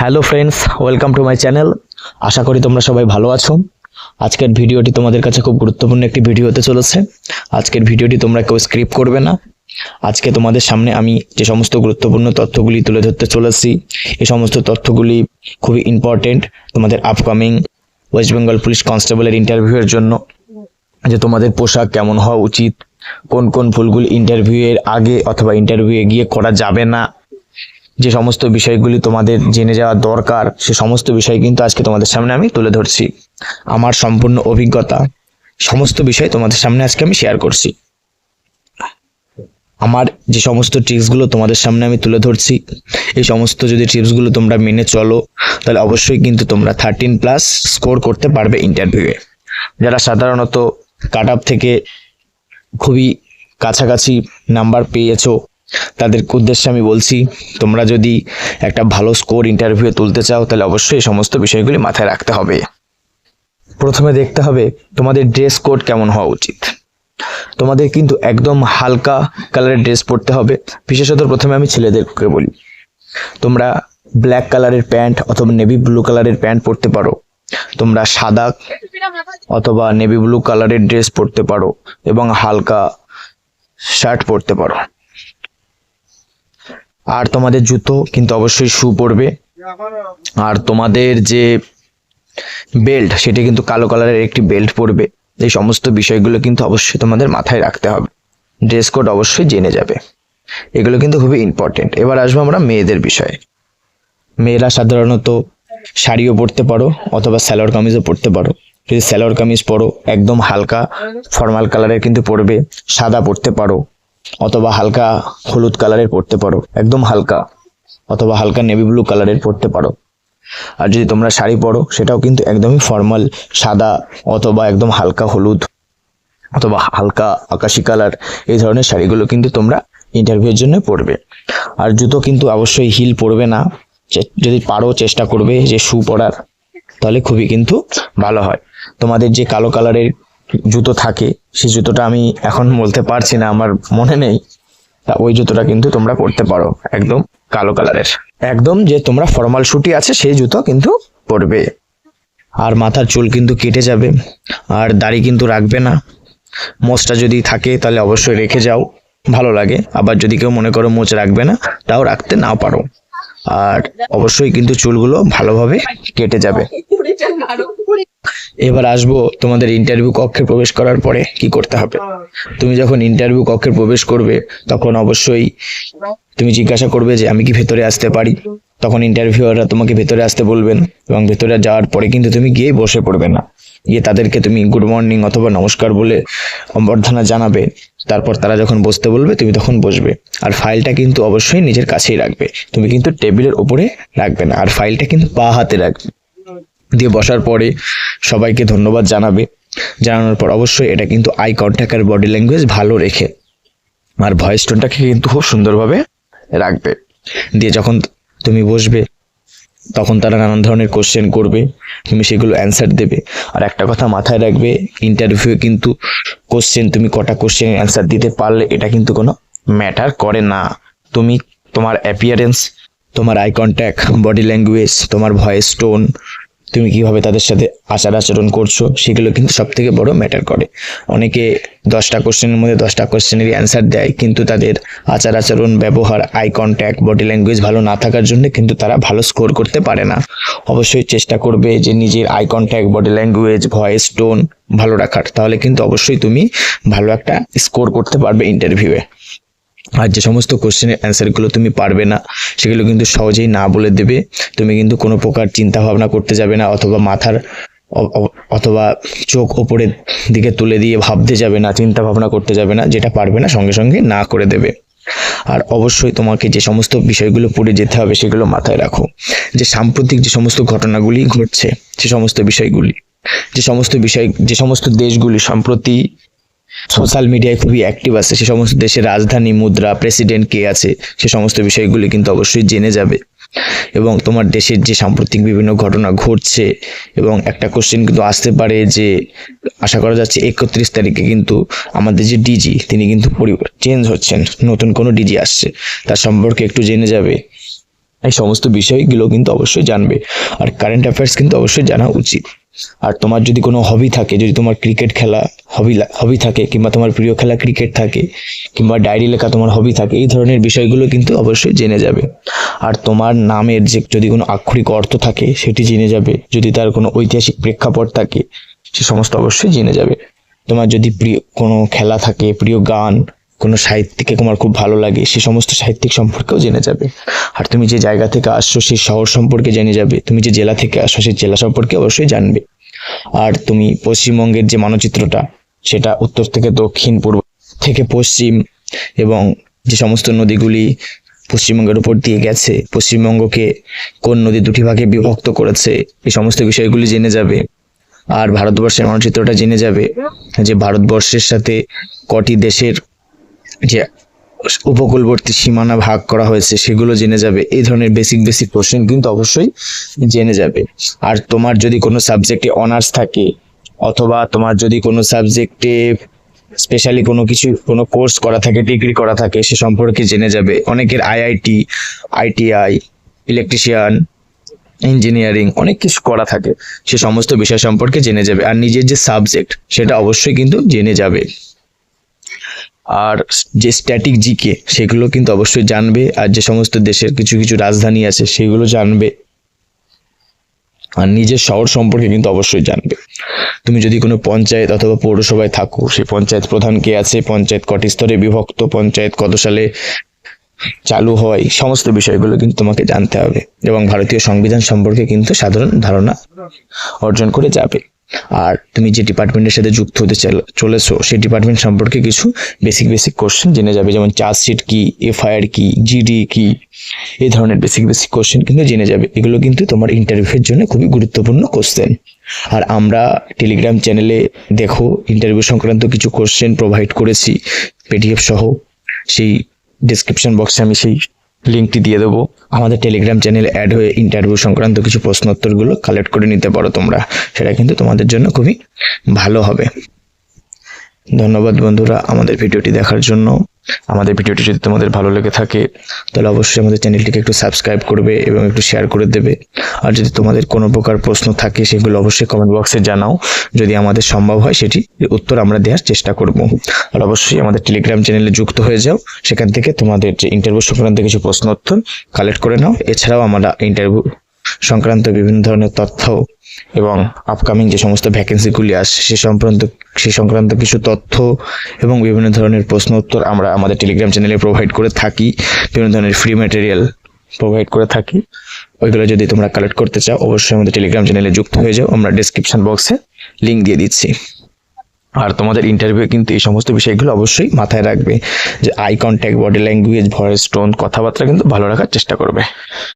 Hello friends, welcome to my channel. আশা করি তোমরা সবাই ভালো আছো। আজকের ভিডিওটি তোমাদের কাছে খুব গুরুত্বপূর্ণ একটি ভিডিও হতে চলেছে। আজকের ভিডিওটি তোমরা কেউ স্ক্রিপ্ট করবে না। আজকে তোমাদের সামনে আমি যে সমস্ত গুরুত্বপূর্ণ তথ্যগুলি তুলে ধরতে চলেছি, এই সমস্ত তথ্যগুলি খুবই ইম্পর্টেন্ট তোমাদের আপকামিং ওয়েস্ট বেঙ্গল পুলিশ কনস্টেবলের ইন্টারভিউয়ের জন্য। যে তোমাদের পোশাক কেমন হওয়া উচিত, কোন কোন ভুলগুলি ইন্টারভিউয়ের আগে অথবা ইন্টারভিউয়ে গিয়ে করা যাবে না যে সমস্ত বিষয়গুলি তোমাদের জেনে যাওয়া দরকার, সে সমস্ত বিষয় কিন্তু আজকে তোমাদের সামনে আমি তুলে ধরছি। আমার সম্পূর্ণ অভিজ্ঞতা, সমস্ত বিষয় তোমাদের সামনে আজকে আমি শেয়ার করছি। আমার যে সমস্ত টিপসগুলো তোমাদের সামনে আমি তুলে ধরছি, এই সমস্ত যদি টিপসগুলো তোমরা মেনে চলো, তাহলে অবশ্যই কিন্তু তোমরা থার্টিন প্লাস স্কোর করতে পারবে ইন্টারভিউয়ে যারা সাধারণত কাট থেকে খুবই কাছাকাছি নাম্বার পেয়েছ তাদের উদ্দেশ্যে আমি বলছি, তোমরা যদি একটা ভালো স্কোর ইন্টারভিউ তুলতে চাও, তাহলে অবশ্যই এই সমস্ত বিষয়গুলি মাথায় রাখতে হবে। প্রথমে দেখতে হবে তোমাদের ড্রেস কোড কেমন হওয়া উচিত। তোমাদের কিন্তু একদম হালকা কালারের ড্রেস পরতে হবে। বিশেষত প্রথমে আমি ছেলেদেরকে বলি, তোমরা ব্ল্যাক কালারের প্যান্ট অথবা নেভি ব্লু কালারের প্যান্ট পরতে পারো। তোমরা সাদা অথবা নেভি ব্লু কালারের ড্রেস পরতে পারো এবং হালকা শার্ট পরতে পারো। আর তোমাদের জুতো কিন্তু অবশ্যই শু পরবে। আর তোমাদের যে বেল্ট, সেটি কিন্তু কালো কালারের একটি বেল্ট পরবে। এই সমস্ত বিষয়গুলো কিন্তু অবশ্যই তোমাদের মাথায় রাখতে হবে। ড্রেস কোড অবশ্যই জেনে যাবে। এগুলো কিন্তু খুবই ইম্পর্টেন্ট এবার আসব আমরা মেয়েদের বিষয়ে। মেয়েরা সাধারণত শাড়িও পরতে পারো অথবা স্যালোয়ার কামিজও পরতে পারো। যদি স্যালোয়ার কামিজ পরো, একদম হালকা ফর্মাল কালারের কিন্তু পরবে, সাদা পরতে পারো। অথবা হালকা হলুদ কালারের পরতে পারো, একদম হালকা, অথবা হালকা নেভি ব্লু কালারের পরতে পারো। আর যদি তোমরা শাড়ি পরো, সেটাও কিন্তু একদমই ফর্মাল সাদা, অথবা একদম হালকা হলুদ, অথবা হালকা আকাশি কালার, এই ধরনের শাড়িগুলো কিন্তু তোমরা ইন্টারভিউর জন্য পরবে। আর জুতো কিন্তু অবশ্যই হিল পরবে না যদি পারো চেষ্টা করবে যে শু পরার, তাহলে খুবই কিন্তু ভালো হয়। তোমাদের যে কালো কালারের জুতো থাকে, সেই জুতোটা আমি এখন বলতে পারছি না, আমার মনে নেই। তা ওই জুতোটা কিন্তু তোমরা পরতে পারো, একদম কালো কালারের। একদম যে তোমরা ফর্মাল শুটি আছে, সেই জুতো কিন্তু পরবে। আর মাথার চুল কিন্তু কেটে যাবে, আর দাড়ি কিন্তু রাখবে না। মোচটা যদি থাকে, তাহলে অবশ্যই রেখে যাও, ভালো লাগে। আবার যদি কেউ মনে করো মোচ রাখবে না, তাও রাখতে নাও পারো। আর অবশ্যই কিন্তু চুলগুলো ভালোভাবে কেটে যাবে। এবার আসব তোমাদের ইন্টারভিউ কক্ষে প্রবেশ করার পরে কি করতে হবে। তুমি যখন ইন্টারভিউ কক্ষে প্রবেশ করবে, তখন অবশ্যই তুমি জিজ্ঞাসা করবে যে, আমি কি ভেতরে আসতে পারি? তখন ইন্টারভিউয়াররা তোমাকে ভেতরে আসতে বলবেন এবং ভেতরে যাওয়ার পরে কিন্তু তুমি গিয়ে বসে পড়বে না। গিয়ে তাদেরকে তুমি গুড মর্নিং অথবা নমস্কার বলে অভ্যর্থনা জানাবে। তারপর তারা যখন বসতে বলবে, তুমি তখন বসবে। আর ফাইলটা কিন্তু অবশ্যই নিজের কাছেই রাখবে। তুমি কিন্তু টেবিলের উপরে রাখবে না। আর ফাইলটা কিন্তু পা হাতে রাখবে। দিয়ে বসার পরে সবাইকে ধন্যবাদ জানাবে। জানানোর পর অবশ্যই এটা কিন্তু আই কন্ট্যাক্ট আর বডি ল্যাঙ্গুয়েজ ভালো রেখে আর ভয়েস টোনটাকে কিন্তু খুব সুন্দরভাবে রাখবে। দিয়ে যখন তুমি বসবে, তখন তারা নানান ধরনের কোশ্চেন করবে, তুমি সেগুলো অ্যান্সার দেবে। আর একটা কথা মাথায় রাখবে ইন্টারভিউ কিন্তু কোশ্চেন তুমি কটা কোশ্চেন অ্যান্সার দিতে পারলে এটা কিন্তু কোনো ম্যাটার করে না। তুমি তোমার অ্যাপিয়ারেন্স তোমার আই কন্ট্যাক্ট বডি ল্যাঙ্গুয়েজ তোমার ভয়েস টোন তুমি কীভাবে তাদের সাথে আচার আচরণ করছ, সেগুলো কিন্তু সব থেকে বড় ম্যাটার করে। অনেকে দশটা কোশ্চেনের মধ্যে দশটা কোশ্চেনেরই অ্যান্সার দেয়, কিন্তু তাদের আচার আচরণ, ব্যবহার আই কন্ট্যাক্ট বডি ল্যাঙ্গুয়েজ ভালো না থাকার জন্য কিন্তু তারা ভালো স্কোর করতে পারে না। অবশ্যই চেষ্টা করবে যে নিজের eye contact body language voice tone ভালো রাখার। তাহলে কিন্তু অবশ্যই তুমি ভালো একটা স্কোর করতে পারবে ইন্টারভিউয়ে আর যে সমস্ত কোশ্চেনের অ্যান্সারগুলো তুমি পারবে না, সেগুলো কিন্তু সহজেই না বলে দেবে। তুমি কিন্তু কোনো প্রকার চিন্তা ভাবনা করতে যাবে না অথবা মাথার অথবা চোখ ওপরের দিকে তুলে দিয়ে ভাবতে যাবে না চিন্তা ভাবনা করতে যাবে না, যেটা পারবে না সঙ্গে সঙ্গে না করে দেবে। আর অবশ্যই তোমাকে যে সমস্ত বিষয়গুলো পড়ে যেতে হবে সেগুলো মাথায় রাখো। যে সাম্প্রতিক যে সমস্ত ঘটনাগুলি ঘটছে, সে সমস্ত বিষয়গুলি, যে সমস্ত বিষয়, যে সমস্ত দেশগুলি সম্প্রতি সোশ্যাল মিডিয়ায় খুবই অ্যাক্টিভ আছে। সে সমস্ত দেশের রাজধানী, মুদ্রা প্রেসিডেন্ট কে আছে, সে সমস্ত বিষয়গুলি কিন্তু অবশ্যই জেনে যাবে। এবং তোমার দেশের যে সাম্প্রতিক বিভিন্ন ঘটনা ঘটছে এবং একটা কোশ্চেন কিন্তু আসতে পারে যে, আশা করা যাচ্ছে একত্রিশ তারিখে কিন্তু আমাদের যে ডিজি তিনি কিন্তু চেঞ্জ হচ্ছেন। নতুন কোনো ডিজি আসছে। তার সম্পর্কে একটু জেনে যাবে। এই সমস্ত বিষয়গুলো কিন্তু অবশ্যই জানবে। আর কারেন্ট অ্যাফেয়ার্স কিন্তু অবশ্যই জানা উচিত। আর তোমার যদি কোনো হবি থাকে, যদি তোমার ক্রিকেট খেলা হবি হবি থাকে, কিংবা তোমার প্রিয় খেলা ক্রিকেট থাকে, কিংবা ডায়েরি লেখা তোমার হবি থাকে, এই ধরনের বিষয়গুলো কিন্তু অবশ্যই জেনে যাবে। আর তোমার নামের যে, যদি কোনো আক্ষরিক অর্থ থাকে, সেটি জেনে যাবে। যদি তার কোনো ঐতিহাসিক প্রেক্ষাপট থাকে, সে সমস্ত অবশ্যই জেনে যাবে। তোমার যদি প্রিয় কোনো খেলা থাকে, প্রিয় গান কোনো সাহিত্যিকে তোমার খুব ভালো লাগে, সে সমস্ত সাহিত্যিক সম্পর্কেও জেনে যাবে। আর তুমি যে জায়গা থেকে আসছো, সেই শহর সম্পর্কে জেনে যাবে। তুমি যে জেলা থেকে আসছো, সেই জেলা সম্পর্কে অবশ্যই জানবে। আর তুমি পশ্চিমবঙ্গের যে মানচিত্রটা, সেটা উত্তর থেকে দক্ষিণ, পূর্ব থেকে পশ্চিম এবং যে সমস্ত নদীগুলি পশ্চিমবঙ্গের উপর দিয়ে গেছে, পশ্চিমবঙ্গকে কোন নদী দুটি ভাগে বিভক্ত করেছে, এই সমস্ত বিষয়গুলি জেনে যাবে। আর ভারতবর্ষের মানচিত্রটা জেনে যাবে যে ভারতবর্ষের সাথে কটি দেশের যে উপকূলবর্তী সীমানা ভাগ করা হয়েছে, সেগুলো জেনে যাবে। এই ধরনের বেসিক বেসিক কোশ্চেন কিন্তু অবশ্যই জেনে যাবে। আর তোমার যদি কোনো সাবজেক্টে অনার্স থাকে, অথবা তোমার যদি কোনো সাবজেক্টে স্পেশালি কোনো কিছু, কোনো কোর্স করা থাকে ডিগ্রি করা থাকে, সে সম্পর্কে জেনে যাবে। অনেকের আইআইটি আইটিআই ইলেকট্রিশিয়ান ইঞ্জিনিয়ারিং অনেক কিছু করা থাকে। সে সমস্ত বিষয় সম্পর্কে জেনে যাবে। আর নিজের যে সাবজেক্ট সেটা অবশ্যই কিন্তু জেনে যাবে। আর যে স্ট্যাটিক জিকে সেগুলো কিন্তু অবশ্যই জানবে। আর যে সমস্ত দেশের কিছু কিছু রাজধানী আছে, সেগুলো জানবে। আর নিজের শহর সম্পর্কে কিন্তু অবশ্যই জানবে। তুমি যদি কোনো পঞ্চায়েত অথবা পৌরসভায় থাকো, সেই পঞ্চায়েত প্রধান কে আছে, পঞ্চায়েত কটি স্তরে বিভক্ত, পঞ্চায়েত কত সালে চালু হয়, সমস্ত বিষয়গুলো কিন্তু তোমাকে জানতে হবে। এবং ভারতীয় সংবিধান সম্পর্কে কিন্তু সাধারণ ধারণা অর্জন করে যাবে। আর তুমি যে ডিপার্টমেন্টের সাথে যুক্ত হতে চাল- চলেছো, সেই ডিপার্টমেন্ট সম্পর্কে কিছু বেসিক বেসিক কোশ্চেন জেনে যাবে, যেমন চার্জশিট কি এফআইআর কি জিডি কি, এই ধরনের বেসিক বেসিক কোশ্চেন কিন্তু জেনে যাবে। এগুলো কিন্তু তোমার ইন্টারভিউয়ের জন্য খুবই গুরুত্বপূর্ণ কোশ্চেন আর আমরা টেলিগ্রাম চ্যানেলে দেখো ইন্টারভিউ সংক্রান্ত কিছু কোশ্চেন প্রোভাইড করেছি পিডিএফ সহ, সেই ডিসক্রিপশন বক্সে আমি সেই লিঙ্কটি দিয়ে দেবো। আমাদের টেলিগ্রাম চ্যানেল অ্যাড হয়ে ইন্টারভিউ সংক্রান্ত কিছু প্রশ্নোত্তরগুলো কালেক্ট করে নিতে পারো তোমরা। সেটা কিন্তু তোমাদের জন্য খুবই ভালো হবে। ধন্যবাদ বন্ধুরা আমাদের ভিডিওটি দেখার জন্য। আমাদের ভিডিওটি যদি তোমাদের ভালো লেগে থাকে, তাহলে অবশ্যই আমাদের চ্যানেলটিকে একটু সাবস্ক্রাইব করবে এবং একটু শেয়ার করে দেবে। আর যদি তোমাদের কোনো প্রকার প্রশ্ন থাকে, সেগুলো অবশ্যই কমেন্ট বক্সে জানাও। যদি আমাদের সম্ভব হয়, সেটি উত্তর আমরা দেওয়ার চেষ্টা করব। আর অবশ্যই আমাদের টেলিগ্রাম চ্যানেলে যুক্ত হয়ে যাও। সেখান থেকে তোমাদের যে ইন্টারভিউ সংক্রান্ত কিছু প্রশ্ন উত্তর কালেক্ট করে নাও। এছাড়াও আমরা ইন্টারভিউ সংক্রান্ত বিভিন্ন ধরনের তথ্য এবং আপকামিং যে সমস্ত ভ্যাকেন্সিগুলি আসছে সে সংক্রান্ত সে সংক্রান্ত কিছু তথ্য এবং বিভিন্ন ধরনের প্রশ্ন উত্তর আমরা আমাদের টেলিগ্রাম চ্যানেলে প্রোভাইড করে থাকি, বিভিন্ন ধরনের ফ্রি ম্যাটেরিয়াল প্রোভাইড করে থাকি। ওইগুলো যদি তোমরা কালেক্ট করতে চাও, অবশ্যই আমাদের টেলিগ্রাম চ্যানেলে যুক্ত হয়ে যাও, আমরা ডিসক্রিপশন বক্সে লিঙ্ক দিয়ে দিচ্ছি। আর তোমাদের ইন্টারভিউ কিন্তু এই সমস্ত বিষয়গুলো অবশ্যই মাথায় রাখবে, যে eye contact body language voice tone কথাবার্তা কিন্তু ভালো রাখার চেষ্টা করবে।